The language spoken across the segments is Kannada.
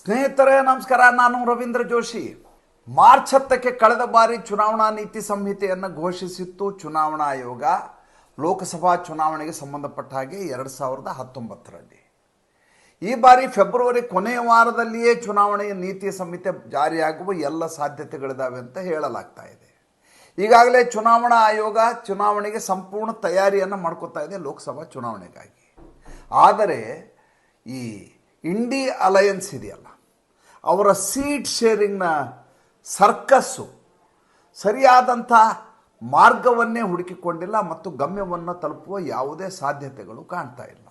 ಸ್ನೇಹಿತರೇ, ನಮಸ್ಕಾರ. ನಾನು ರವೀಂದ್ರ ಜೋಶಿ. ಮಾರ್ಚ್ ಹತ್ತಕ್ಕೆ ಕಳೆದ ಬಾರಿ ಚುನಾವಣಾ ನೀತಿ ಸಂಹಿತೆಯನ್ನು ಘೋಷಿಸಿತ್ತು ಚುನಾವಣಾ ಆಯೋಗ. ಲೋಕಸಭಾ ಚುನಾವಣೆಗೆ ಸಂಬಂಧಪಟ್ಟ ಹಾಗೆ ಎರಡು ಸಾವಿರದ ಹತ್ತೊಂಬತ್ತರಲ್ಲಿ. ಈ ಬಾರಿ ಫೆಬ್ರವರಿ ಕೊನೆಯ ವಾರದಲ್ಲಿಯೇ ಚುನಾವಣೆಯ ನೀತಿ ಸಂಹಿತೆ ಜಾರಿಯಾಗುವ ಎಲ್ಲ ಸಾಧ್ಯತೆಗಳಿದ್ದಾವೆ ಅಂತ ಹೇಳಲಾಗ್ತಾ ಇದೆ. ಈಗಾಗಲೇ ಚುನಾವಣಾ ಆಯೋಗ ಚುನಾವಣೆಗೆ ಸಂಪೂರ್ಣ ತಯಾರಿಯನ್ನು ಮಾಡ್ಕೋತಾ ಇದೆ ಲೋಕಸಭಾ ಚುನಾವಣೆಗಾಗಿ. ಆದರೆ ಈ ಇಂಡಿ ಅಲಯನ್ಸ್ ಇದೆಯಲ್ಲ ಅವರ ಸೀಟ್ ಶೇರಿಂಗ್ನ ಸರ್ಕಸ್ಸು ಸರಿಯಾದಂಥ ಮಾರ್ಗವನ್ನೇ ಹುಡುಕಿಕೊಂಡಿಲ್ಲ ಮತ್ತು ಗಮ್ಯವನ್ನು ತಲುಪುವ ಯಾವುದೇ ಸಾಧ್ಯತೆಗಳು ಕಾಣ್ತಾ ಇಲ್ಲ.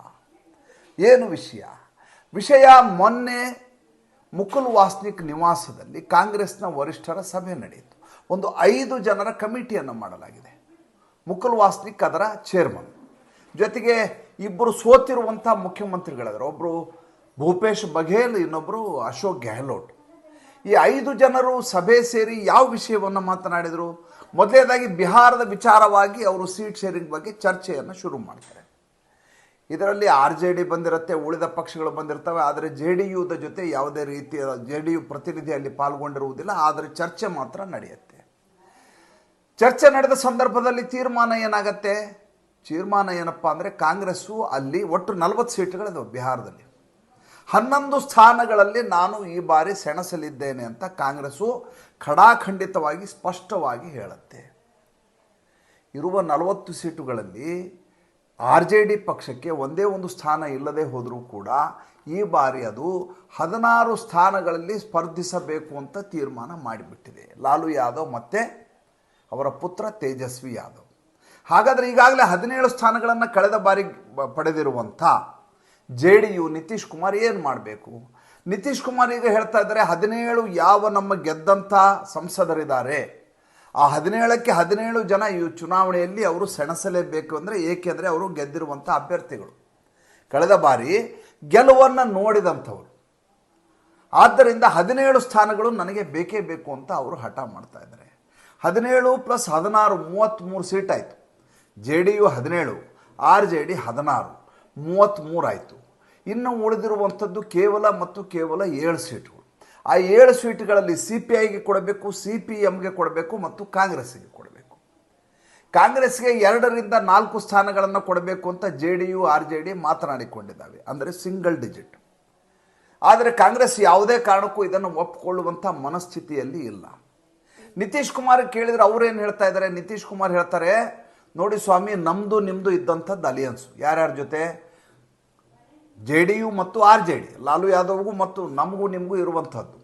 ಏನು ವಿಷಯ? ವಿಷಯ ಮೊನ್ನೆ ಮುಕುಲ್ ವಾಸ್ನಿಕ್ ನಿವಾಸದಲ್ಲಿ ಕಾಂಗ್ರೆಸ್ನ ವರಿಷ್ಠರ ಸಭೆ ನಡೆಯಿತು. ಒಂದು ಐದು ಜನರ ಕಮಿಟಿಯನ್ನು ಮಾಡಲಾಗಿದೆ. ಮುಕುಲ್ ವಾಸ್ನಿಕ್ ಅದರ ಚೇರ್ಮನ್ ಜೊತೆಗೆ ಇಬ್ಬರು ಸೋತಿರುವಂಥ ಮುಖ್ಯಮಂತ್ರಿಗಳಾದರು. ಒಬ್ಬರು ಭೂಪೇಶ್ ಬಘೇಲ್ ಇನ್ನೊಬ್ಬರು ಅಶೋಕ್ ಗೆಹ್ಲೋಟ್. ಈ ಐದು ಜನರು ಸಭೆ ಸೇರಿ ಯಾವ ವಿಷಯವನ್ನು ಮಾತನಾಡಿದರು? ಮೊದಲನೇದಾಗಿ ಬಿಹಾರದ ವಿಚಾರವಾಗಿ ಅವರು ಸೀಟ್ ಶೇರಿಂಗ್ ಬಗ್ಗೆ ಚರ್ಚೆಯನ್ನು ಶುರು ಮಾಡ್ತಾರೆ. ಇದರಲ್ಲಿ ಆರ್ ಜೆ ಡಿ ಬಂದಿರುತ್ತೆ, ಉಳಿದ ಪಕ್ಷಗಳು ಬಂದಿರ್ತವೆ, ಆದರೆ ಜೆ ಡಿ ಯುದ ಜೊತೆ ಯಾವುದೇ ರೀತಿಯ ಜೆ ಡಿ ಯು ಪ್ರತಿನಿಧಿ ಅಲ್ಲಿ ಪಾಲ್ಗೊಂಡಿರುವುದಿಲ್ಲ, ಆದರೆ ಚರ್ಚೆ ಮಾತ್ರ ನಡೆಯುತ್ತೆ. ಚರ್ಚೆ ನಡೆದ ಸಂದರ್ಭದಲ್ಲಿ ತೀರ್ಮಾನ ಏನಾಗತ್ತೆ? ತೀರ್ಮಾನ ಏನಪ್ಪ ಅಂದರೆ ಕಾಂಗ್ರೆಸ್ಸು ಅಲ್ಲಿ ಒಟ್ಟು ನಲವತ್ತು ಸೀಟ್ಗಳಿದಾವೆ ಬಿಹಾರದಲ್ಲಿ. ಹನ್ನೊಂದು ಸ್ಥಾನಗಳಲ್ಲಿ ನಾನು ಈ ಬಾರಿ ಸೆಣಸಲಿದ್ದೇನೆ ಅಂತ ಕಾಂಗ್ರೆಸ್ಸು ಖಡಾಖಂಡಿತವಾಗಿ ಸ್ಪಷ್ಟವಾಗಿ ಹೇಳುತ್ತೆ. ಇರುವ ನಲವತ್ತು ಸೀಟುಗಳಲ್ಲಿ ಆರ್ ಜೆ ಡಿ ಪಕ್ಷಕ್ಕೆ ಒಂದೇ ಒಂದು ಸ್ಥಾನ ಇಲ್ಲದೆ ಹೋದರೂ ಕೂಡ ಈ ಬಾರಿ ಅದು ಹದಿನಾರು ಸ್ಥಾನಗಳಲ್ಲಿ ಸ್ಪರ್ಧಿಸಬೇಕು ಅಂತ ತೀರ್ಮಾನ ಮಾಡಿಬಿಟ್ಟಿದೆ. ಲಾಲು ಯಾದವ್ ಮತ್ತು ಅವರ ಪುತ್ರ ತೇಜಸ್ವಿ ಯಾದವ್. ಹಾಗಾದರೆ ಈಗಾಗಲೇ ಹದಿನೇಳು ಸ್ಥಾನಗಳನ್ನು ಕಳೆದ ಬಾರಿ ಪಡೆದಿರುವಂಥ J D U Nitish Kumar ಏನು ಮಾಡಬೇಕು? ನಿತೀಶ್ ಕುಮಾರ್ ಈಗ ಹೇಳ್ತಾ ಇದ್ದಾರೆ, ಹದಿನೇಳು ಯಾವ ನಮ್ಮ ಗೆದ್ದಂಥ ಸಂಸದರಿದ್ದಾರೆ. ಆ ಹದಿನೇಳಕ್ಕೆ ಹದಿನೇಳು ಜನ ಈ ಚುನಾವಣೆಯಲ್ಲಿ ಅವರು ಸೆಣಸಲೇಬೇಕು ಅಂದರೆ ಏಕೆಂದರೆ ಅವರು ಗೆದ್ದಿರುವಂಥ ಅಭ್ಯರ್ಥಿಗಳು. ಕಳೆದ ಬಾರಿ ಗೆಲುವನ್ನು ನೋಡಿದಂಥವ್ರು. ಆದ್ದರಿಂದ ಹದಿನೇಳು ಸ್ಥಾನಗಳು ನನಗೆ ಬೇಕೇ ಬೇಕು ಅಂತ ಅವರು ಹಠ ಮಾಡ್ತಾ ಇದ್ದಾರೆ. ಹದಿನೇಳು ಪ್ಲಸ್ ಹದಿನಾರು ಮೂವತ್ತ್ಮೂರು ಸೀಟ್ ಆಯಿತು. ಜೆ ಡಿ ಯು ಹದಿನೇಳು, ಆರ್ ಜೆ ಡಿ ಹದಿನಾರು. ಮೂವತ್ತ್ಮೂರು ಆಯಿತು. ಇನ್ನು ಉಳಿದಿರುವಂಥದ್ದು ಕೇವಲ ಮತ್ತು ಕೇವಲ ಏಳು ಸೀಟುಗಳು ಆ ಏಳು ಸೀಟುಗಳಲ್ಲಿ ಸಿ ಪಿ ಐಗೆ ಕೊಡಬೇಕು ಸಿ ಪಿ ಎಮ್ಗೆ ಕೊಡಬೇಕು ಮತ್ತು ಕಾಂಗ್ರೆಸ್ಸಿಗೆ ಕೊಡಬೇಕು. ಕಾಂಗ್ರೆಸ್ಗೆ ಎರಡರಿಂದ ನಾಲ್ಕು ಸ್ಥಾನಗಳನ್ನು ಕೊಡಬೇಕು ಅಂತ J D U, R J D ಮಾತನಾಡಿಕೊಂಡಿದ್ದಾವೆ. ಅಂದರೆ ಸಿಂಗಲ್ ಡಿಜಿಟ್. ಆದರೆ ಕಾಂಗ್ರೆಸ್ ಯಾವುದೇ ಕಾರಣಕ್ಕೂ ಇದನ್ನು ಒಪ್ಪಿಕೊಳ್ಳುವಂಥ ಮನಸ್ಥಿತಿಯಲ್ಲಿ ಇಲ್ಲ. ನಿತೀಶ್ ಕುಮಾರ್ ಕೇಳಿದರೆ ಅವ್ರೇನು ಹೇಳ್ತಾ ಇದ್ದಾರೆ? ನಿತೀಶ್ ಕುಮಾರ್ ಹೇಳ್ತಾರೆ ನೋಡಿ ಸ್ವಾಮಿ ನಮ್ಮದು ನಿಮ್ಮದು ಇದ್ದಂಥದ್ದು ಅಲಿಯನ್ಸು ಯಾರ್ಯಾರ ಜೊತೆ? ಜೆ ಡಿ ಯು ಮತ್ತು ಆರ್ ಜೆ ಡಿ. ಲಾಲು ಯಾದವ್ಗೂ ಮತ್ತು ನಮಗೂ ನಿಮಗೂ ಇರುವಂಥದ್ದು.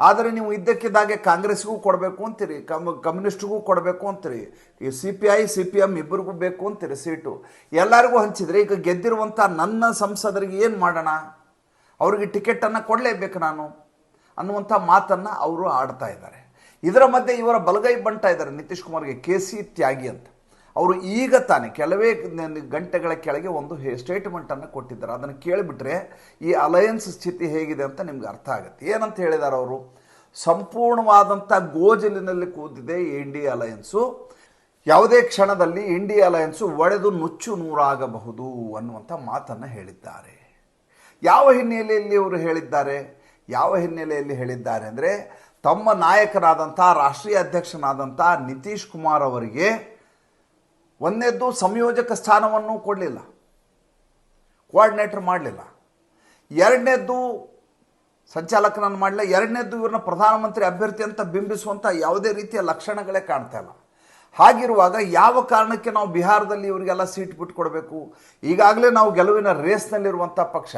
ಆದರೆ ನೀವು ಇದ್ದಕ್ಕಿದ್ದಾಗೆ ಕಾಂಗ್ರೆಸ್ಗೂ ಕೊಡಬೇಕು ಅಂತೀರಿ, ಕಮ್, ಕಮ್ಯುನಿಸ್ಟ್ಗೂ ಕೊಡಬೇಕು ಅಂತೀರಿ, ಈ C P I, C P M ಇಬ್ಬರಿಗೂ ಬೇಕು ಅಂತೀರಿ ಸೀಟು. ಎಲ್ಲರಿಗೂ ಹಂಚಿದ್ರೆ ಈಗ ಗೆದ್ದಿರುವಂಥ ನನ್ನ ಸಂಸದರಿಗೆ ಏನು ಮಾಡೋಣ? ಅವ್ರಿಗೆ ಟಿಕೆಟನ್ನು ಕೊಡಲೇಬೇಕು ನಾನು ಅನ್ನುವಂಥ ಮಾತನ್ನು ಅವರು ಆಡ್ತಾ ಇದ್ದಾರೆ. ಇದರ ಮಧ್ಯೆ ಇವರ ಬಲಗೈ ಬಂಟ ಇದ್ದಾರೆ ನಿತೀಶ್ ಕುಮಾರ್ಗೆ, ಕೆ ಸಿ ತ್ಯಾಗಿ ಅಂತ. ಅವರು ಈಗ ತಾನೇ ಕೆಲವೇ ಗಂಟೆಗಳ ಕೆಳಗೆ ಒಂದು ಸ್ಟೇಟ್ಮೆಂಟನ್ನು ಕೊಟ್ಟಿದ್ದಾರೆ. ಅದನ್ನು ಕೇಳಿಬಿಟ್ರೆ ಈ ಅಲಯನ್ಸ್ ಸ್ಥಿತಿ ಹೇಗಿದೆ ಅಂತ ನಿಮ್ಗೆ ಅರ್ಥ ಆಗುತ್ತೆ. ಏನಂತ ಹೇಳಿದ್ದಾರೆ ಅವರು? ಸಂಪೂರ್ಣವಾದಂಥ ಗೋಜಲಿನಲ್ಲಿ ಕೂತಿದೆ ಇಂಡಿಯಾ ಅಲಯನ್ಸು ಯಾವುದೇ ಕ್ಷಣದಲ್ಲಿ ಇಂಡಿಯಾ ಅಲಯನ್ಸು ಒಡೆದು ನುಚ್ಚು ನೂರಾಗಬಹುದು ಅನ್ನುವಂಥ ಮಾತನ್ನು ಹೇಳಿದ್ದಾರೆ. ಯಾವ ಹಿನ್ನೆಲೆಯಲ್ಲಿ ಅವರು ಹೇಳಿದ್ದಾರೆ? ಯಾವ ಹಿನ್ನೆಲೆಯಲ್ಲಿ ಹೇಳಿದ್ದಾರೆ ಅಂದರೆ, ತಮ್ಮ ನಾಯಕರಾದಂಥ ರಾಷ್ಟ್ರೀಯ ಅಧ್ಯಕ್ಷನಾದಂಥ ನಿತೀಶ್ ಕುಮಾರ್ ಅವರಿಗೆ ಒಂದನೇದ್ದು ಸಂಯೋಜಕ ಸ್ಥಾನವನ್ನು ಕೊಡಲಿಲ್ಲ. ಕೋಆರ್ಡಿನೇಟರ್ ಮಾಡಲಿಲ್ಲ. ಎರಡನೇದ್ದು ಸಂಚಾಲಕನನ್ನು ಮಾಡಲಿಲ್ಲ. ಎರಡನೇದ್ದು ಇವ್ರನ್ನ ಪ್ರಧಾನಮಂತ್ರಿ ಅಭ್ಯರ್ಥಿ ಅಂತ ಬಿಂಬಿಸುವಂಥ ಯಾವುದೇ ರೀತಿಯ ಲಕ್ಷಣಗಳೇ ಕಾಣ್ತಾ ಇಲ್ಲ. ಹಾಗಿರುವಾಗ ಯಾವ ಕಾರಣಕ್ಕೆ ನಾವು ಬಿಹಾರದಲ್ಲಿ ಇವರಿಗೆಲ್ಲ ಸೀಟ್ ಬಿಟ್ಕೊಡ್ಬೇಕು? ಈಗಾಗಲೇ ನಾವು ಗೆಲುವಿನ ರೇಸ್ನಲ್ಲಿರುವಂಥ ಪಕ್ಷ.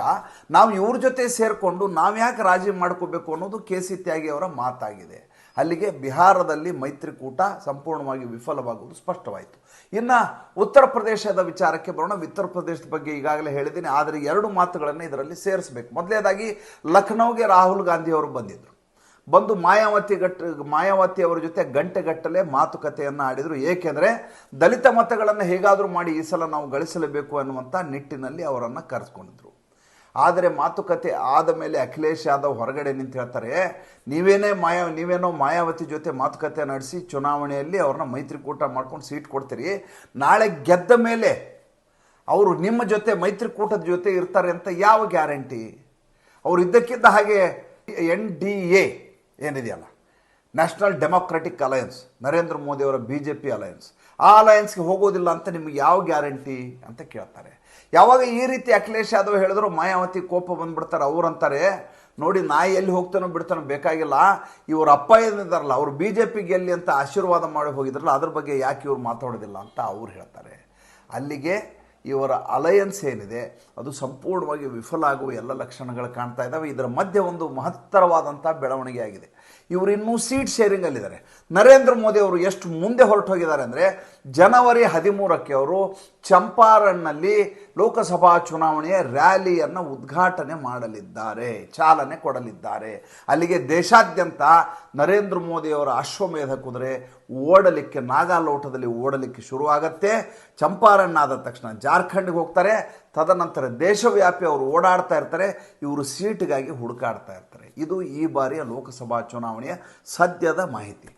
ನಾವು ಇವ್ರ ಜೊತೆ ಸೇರಿಕೊಂಡು ನಾವು ಯಾಕೆ ರಾಜಿ ಮಾಡ್ಕೋಬೇಕು ಅನ್ನೋದು ಕೆ ಸಿ ತ್ಯಾಗಿ ಅವರ ಮಾತಾಗಿದೆ. ಅಲ್ಲಿಗೆ ಬಿಹಾರದಲ್ಲಿ ಮೈತ್ರಿಕೂಟ ಸಂಪೂರ್ಣವಾಗಿ ವಿಫಲವಾಗುವುದು ಸ್ಪಷ್ಟವಾಯಿತು. ಇನ್ನು ಉತ್ತರ ಪ್ರದೇಶದ ವಿಚಾರಕ್ಕೆ ಬರೋಣ. ಉತ್ತರ ಪ್ರದೇಶದ ಬಗ್ಗೆ ಈಗಾಗಲೇ ಹೇಳಿದ್ದೀನಿ. ಆದರೆ ಎರಡು ಮಾತುಗಳನ್ನು ಇದರಲ್ಲಿ ಸೇರಿಸಬೇಕು. ಮೊದಲನೇದಾಗಿ ಲಖನೌಗೆ ರಾಹುಲ್ ಗಾಂಧಿ ಅವರು ಬಂದಿದ್ದರು ಬಂದು ಮಾಯಾವತಿ ಗಟ್, ಮಾಯಾವತಿ ಅವರ ಜೊತೆ ಗಂಟೆಗಟ್ಟಲೆ ಮಾತುಕತೆಯನ್ನು ಆಡಿದರು. ಏಕೆಂದರೆ ದಲಿತ ಮತಗಳನ್ನು ಹೇಗಾದರೂ ಮಾಡಿ ಈ ಸಲ ನಾವು ಗಳಿಸಲೇಬೇಕು ಅನ್ನುವಂಥ ನಿಟ್ಟಿನಲ್ಲಿ ಅವರನ್ನು ಕರೆಸ್ಕೊಂಡಿದ್ರು ಆದರೆ ಮಾತುಕತೆ ಆದ ಮೇಲೆ ಅಖಿಲೇಶ್ ಯಾದವ್ ಹೊರಗಡೆ ನಿಂತು ಹೇಳ್ತಾರೆ, ನೀವೇನೇ ಮಾಯಾ, ನೀವೇನೋ ಮಾಯಾವತಿ ಜೊತೆ ಮಾತುಕತೆ ನಡೆಸಿ ಚುನಾವಣೆಯಲ್ಲಿ ಅವ್ರನ್ನ ಮೈತ್ರಿಕೂಟ ಮಾಡ್ಕೊಂಡು ಸೀಟ್ ಕೊಡ್ತೀರಿ. ನಾಳೆ ಗೆದ್ದ ಮೇಲೆ ಅವರು ನಿಮ್ಮ ಜೊತೆ ಮೈತ್ರಿಕೂಟದ ಜೊತೆ ಇರ್ತಾರೆ ಅಂತ ಯಾವ ಗ್ಯಾರಂಟಿ? ಅವ್ರು ಇದ್ದಕ್ಕಿದ್ದ ಹಾಗೆ ಎನ್ ಡಿ ಎ ಏನಿದೆಯಲ್ಲ? National democratic alliance Narendra Modi ಅವರ ಬಿ ಜೆ ಪಿ ಅಲಯನ್ಸ್ ಆ ಅಲಯನ್ಸ್ಗೆ ಹೋಗೋದಿಲ್ಲ ಅಂತ ನಿಮಗೆ ಯಾವ ಗ್ಯಾರಂಟಿ ಅಂತ ಕೇಳ್ತಾರೆ. ಯಾವಾಗ ಈ ರೀತಿ ಅಖಿಲೇಶ್ ಯಾದವ್ ಹೇಳಿದ್ರು ಮಾಯಾವತಿ ಕೋಪ ಬಂದ್ಬಿಡ್ತಾರೆ ಅವ್ರಂತಾರೆ ನೋಡಿ, ನಾಯಿ ಎಲ್ಲಿ ಹೋಗ್ತಾನೋ ಬಿಡ್ತಾನೋ ಬೇಕಾಗಿಲ್ಲ. ಇವ್ರ ಅಪ್ಪ ಏನಿದಾರಲ್ಲ ಅವ್ರು ಬಿ ಜೆ ಪಿ ಗೆಲ್ಲಿ ಅಂತ ಆಶೀರ್ವಾದ ಮಾಡಿ ಹೋಗಿದ್ರಲ್ಲ, ಅದ್ರ ಬಗ್ಗೆ ಯಾಕೆ ಇವ್ರು ಮಾತಾಡೋದಿಲ್ಲ? ಅಂತ ಅವ್ರು ಹೇಳ್ತಾರೆ. ಅಲ್ಲಿಗೆ ಇವರ ಅಲಯನ್ಸ್ ಏನಿದೆ, ಅದು ಸಂಪೂರ್ಣವಾಗಿ ವಿಫಲ ಆಗುವ ಎಲ್ಲ ಲಕ್ಷಣಗಳು ಕಾಣ್ತಾ ಇದ್ದಾವೆ. ಇದರ ಮಧ್ಯೆ ಒಂದು ಮಹತ್ತರವಾದಂಥ ಬೆಳವಣಿಗೆ ಆಗಿದೆ. ಇವರು ಇನ್ನೂ ಸೀಟ್ ಶೇರಿಂಗಲ್ಲಿದ್ದಾರೆ. ನರೇಂದ್ರ ಮೋದಿ ಅವರು ಎಷ್ಟು ಮುಂದೆ ಹೊರಟು ಹೋಗಿದ್ದಾರೆ ಅಂದರೆ, ಜನವರಿ ಹದಿಮೂರಕ್ಕೆ ಅವರು ಚಂಪಾರಣ್ನಲ್ಲಿ ಲೋಕಸಭಾ ಚುನಾವಣೆಯ ರ್ಯಾಲಿಯನ್ನು ಉದ್ಘಾಟನೆ ಮಾಡಲಿದ್ದಾರೆ, ಚಾಲನೆ ಕೊಡಲಿದ್ದಾರೆ. ಅಲ್ಲಿಗೆ ದೇಶಾದ್ಯಂತ ನರೇಂದ್ರ ಮೋದಿಯವರ ಅಶ್ವಮೇಧ ಕುದುರೆ ಓಡಲಿಕ್ಕೆ, ನಾಗಾಲೋಟದಲ್ಲಿ ಓಡಲಿಕ್ಕೆ ಶುರುವಾಗತ್ತೆ. ಚಂಪಾರಣ್ಣ ಆದ ತಕ್ಷಣ ಜಾರ್ಖಂಡ್ಗೆ ಹೋಗ್ತಾರೆ. ತದನಂತರ ದೇಶವ್ಯಾಪಿ ಅವರು ಓಡಾಡ್ತಾ ಇರ್ತಾರೆ. ಇವರು ಸೀಟ್ಗಾಗಿ ಹುಡುಕಾಡ್ತಾ ಇರ್ತಾರೆ. ಇದು ಈ ಬಾರಿಯ ಲೋಕಸಭಾ ಚುನಾವಣೆಯ ಸದ್ಯದ ಮಾಹಿತಿ.